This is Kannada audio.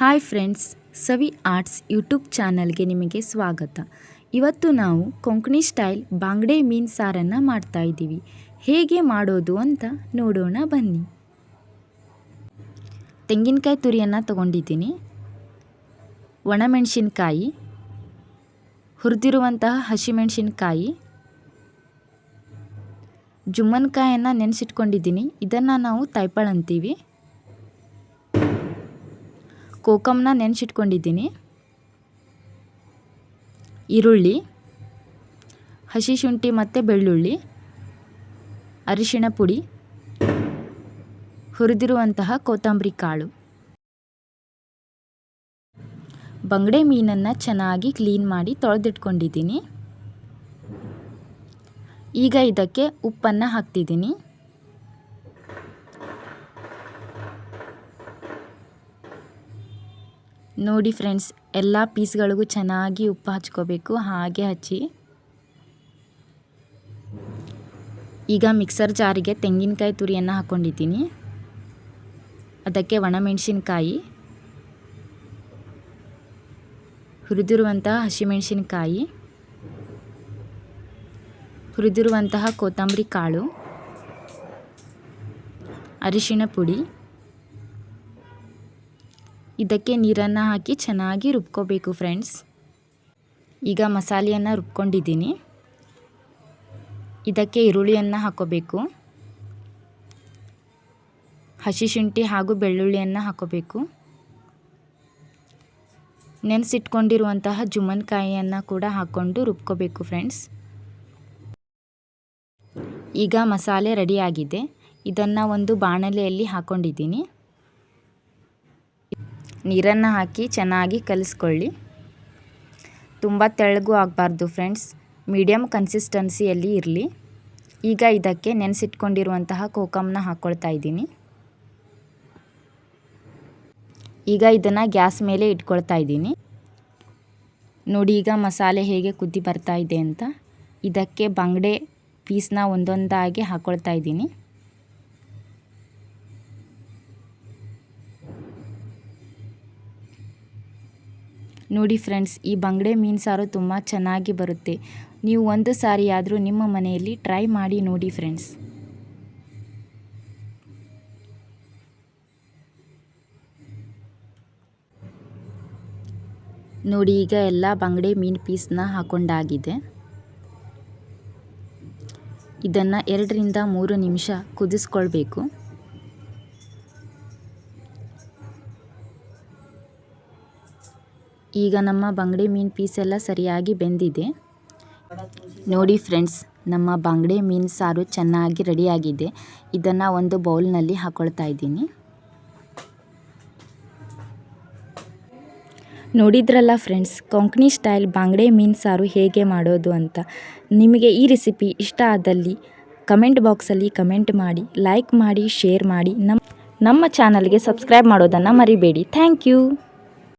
Hi friends, Savi arts YouTube ಚಾನಲ್ಗೆ ನಿಮಗೆ ಸ್ವಾಗತ. ಇವತ್ತು ನಾವು ಕೊಂಕಣಿ ಸ್ಟೈಲ್ ಬಾಂಗ್ಡೆ ಮೀನು ಸಾರನ್ನು ಮಾಡ್ತಾ ಇದ್ದೀವಿ. ಹೇಗೆ ಮಾಡೋದು ಅಂತ ನೋಡೋಣ ಬನ್ನಿ. ತೆಂಗಿನಕಾಯಿ ತುರಿಯನ್ನು ತಗೊಂಡಿದ್ದೀನಿ. ಒಣಮೆಣಸಿನ್ಕಾಯಿ, ಹುರಿದಿರುವಂತಹ ಹಸಿಮೆಣಸಿನ್ಕಾಯಿ, ಜುಮ್ಮನ್ಕಾಯನ್ನು ನೆನೆಸಿಟ್ಕೊಂಡಿದ್ದೀನಿ. ಇದನ್ನು ನಾವು ತೈಪಳ್ ಅಂತೀವಿ. ಕೋಕಮ್ನ ನೆನೆಸಿಟ್ಕೊಂಡಿದ್ದೀನಿ. ಈರುಳ್ಳಿ, ಹಸಿ ಶುಂಠಿ ಮತ್ತು ಬೆಳ್ಳುಳ್ಳಿ, ಅರಿಶಿಣ ಪುಡಿ, ಹುರಿದಿರುವಂತಹ ಕೊತ್ತಂಬರಿ ಕಾಳು. ಬಂಗಡೆ ಮೀನನ್ನು ಚೆನ್ನಾಗಿ ಕ್ಲೀನ್ ಮಾಡಿ ತೊಳೆದಿಟ್ಕೊಂಡಿದ್ದೀನಿ. ಈಗ ಇದಕ್ಕೆ ಉಪ್ಪನ್ನು ಹಾಕ್ತಿದ್ದೀನಿ. ನೋಡಿ ಫ್ರೆಂಡ್ಸ್ ಎಲ್ಲ ಪೀಸ್ಗಳಿಗೂ ಚೆನ್ನಾಗಿ ಉಪ್ಪು ಹಚ್ಕೋಬೇಕು, ಹಾಗೆ ಹಚ್ಚಿ. ಈಗ ಮಿಕ್ಸರ್ ಜಾರಿಗೆ ತೆಂಗಿನಕಾಯಿ ತುರಿಯನ್ನು ಹಾಕ್ಕೊಂಡಿದ್ದೀನಿ ಅದಕ್ಕೆ ಒಣಮೆಣಸಿನ್ಕಾಯಿ, ಹುರಿದಿರುವಂತಹ ಹಸಿಮೆಣಸಿನ್ಕಾಯಿ, ಹುರಿದಿರುವಂತಹ ಕೊತ್ತಂಬರಿ ಕಾಳು, ಅರಿಶಿಣ ಪುಡಿ. ಇದಕ್ಕೆ ನೀರನ್ನು ಹಾಕಿ ಚೆನ್ನಾಗಿ ರುಬ್ಕೋಬೇಕು ಫ್ರೆಂಡ್ಸ್. ಈಗ ಮಸಾಲೆಯನ್ನು ರುಬ್ಕೊಂಡಿದ್ದೀನಿ. ಇದಕ್ಕೆ ಈರುಳ್ಳಿಯನ್ನು ಹಾಕೋಬೇಕು. ಹಸಿ ಶುಂಠಿ ಹಾಗೂ ಬೆಳ್ಳುಳ್ಳಿಯನ್ನು ಹಾಕೋಬೇಕು. ನೆನೆಸಿಟ್ಕೊಂಡಿರುವಂತಹ ಜುಮ್ಮನ್ಕಾಯಿಯನ್ನು ಕೂಡ ಹಾಕ್ಕೊಂಡು ರುಬ್ಕೋಬೇಕು ಫ್ರೆಂಡ್ಸ್. ಈಗ ಮಸಾಲೆ ರೆಡಿಯಾಗಿದೆ ಇದನ್ನು ಒಂದು ಬಾಣಲೆಯಲ್ಲಿ ಹಾಕ್ಕೊಂಡಿದ್ದೀನಿ ನೀರನ್ನು ಹಾಕಿ ಚೆನ್ನಾಗಿ ಕಲಿಸ್ಕೊಳ್ಳಿ. ತುಂಬ ತೆಳ್ಳಗೂ ಆಗಬಾರ್ದು ಫ್ರೆಂಡ್ಸ್. ಮೀಡಿಯಮ್ ಕನ್ಸಿಸ್ಟೆನ್ಸಿಯಲ್ಲಿ ಇರಲಿ. ಈಗ ಇದಕ್ಕೆ ನೆನೆಸಿಟ್ಕೊಂಡಿರುವಂತಹ ಕೋಕಮ್ನ ಹಾಕ್ಕೊಳ್ತಾ ಇದ್ದೀನಿ. ಈಗ ಇದನ್ನು ಗ್ಯಾಸ್ ಮೇಲೆ ಇಟ್ಕೊಳ್ತಾ ಇದ್ದೀನಿ. ನೋಡಿ, ಈಗ ಮಸಾಲೆ ಹೇಗೆ ಕುದ್ದಿ ಬರ್ತಾ ಇದೆ ಅಂತ. ಇದಕ್ಕೆ ಬಂಗಡೆ ಪೀಸ್ನ ಒಂದೊಂದಾಗಿ ಹಾಕ್ಕೊಳ್ತಾ ಇದ್ದೀನಿ. ನೋಡಿ ಫ್ರೆಂಡ್ಸ್, ಈ ಬಂಗಡೆ ಮೀನು ಸಾರು ತುಂಬ ಚೆನ್ನಾಗಿ ಬರುತ್ತೆ. ನೀವು ಒಂದು ಸಾರಿ ಆದರೂ ನಿಮ್ಮ ಮನೆಯಲ್ಲಿ ಟ್ರೈ ಮಾಡಿ ನೋಡಿ ಫ್ರೆಂಡ್ಸ್. ನೋಡಿ, ಈಗ ಎಲ್ಲ ಬಂಗಡೆ ಮೀನು ಪೀಸ್ನ ಹಾಕೊಂಡಾಗಿದೆ. ಇದನ್ನು ಎರಡರಿಂದ ಮೂರು ನಿಮಿಷ ಕುದಿಸ್ಕೊಳ್ಬೇಕು. ಈಗ ನಮ್ಮ ಬಂಗಡೆ ಮೀನು ಪೀಸ್ ಎಲ್ಲ ಸರಿಯಾಗಿ ಬೆಂದಿದೆ. ನೋಡಿ ಫ್ರೆಂಡ್ಸ್, ನಮ್ಮ ಬಂಗಡೆ ಮೀನು ಸಾರು ಚೆನ್ನಾಗಿ ರೆಡಿಯಾಗಿದೆ. ಇದನ್ನು ಒಂದು ಬೌಲ್ನಲ್ಲಿ ಹಾಕ್ಕೊಳ್ತಾ ಇದ್ದೀನಿ. ನೋಡಿದ್ರಲ್ಲ ಫ್ರೆಂಡ್ಸ್, ಕೊಂಕಣಿ ಸ್ಟೈಲ್ ಬಾಂಗಡೆ ಮೀನು ಸಾರು ಹೇಗೆ ಮಾಡೋದು ಅಂತ. ನಿಮಗೆ ಈ ರೆಸಿಪಿ ಇಷ್ಟ ಆದಲ್ಲಿ ಕಮೆಂಟ್ ಬಾಕ್ಸಲ್ಲಿ ಕಮೆಂಟ್ ಮಾಡಿ, ಲೈಕ್ ಮಾಡಿ, ಶೇರ್ ಮಾಡಿ. ನಮ್ಮ ನಮ್ಮ ಚಾನಲ್ಗೆ ಸಬ್ಸ್ಕ್ರೈಬ್ ಮಾಡೋದನ್ನು ಮರಿಬೇಡಿ. Thank you.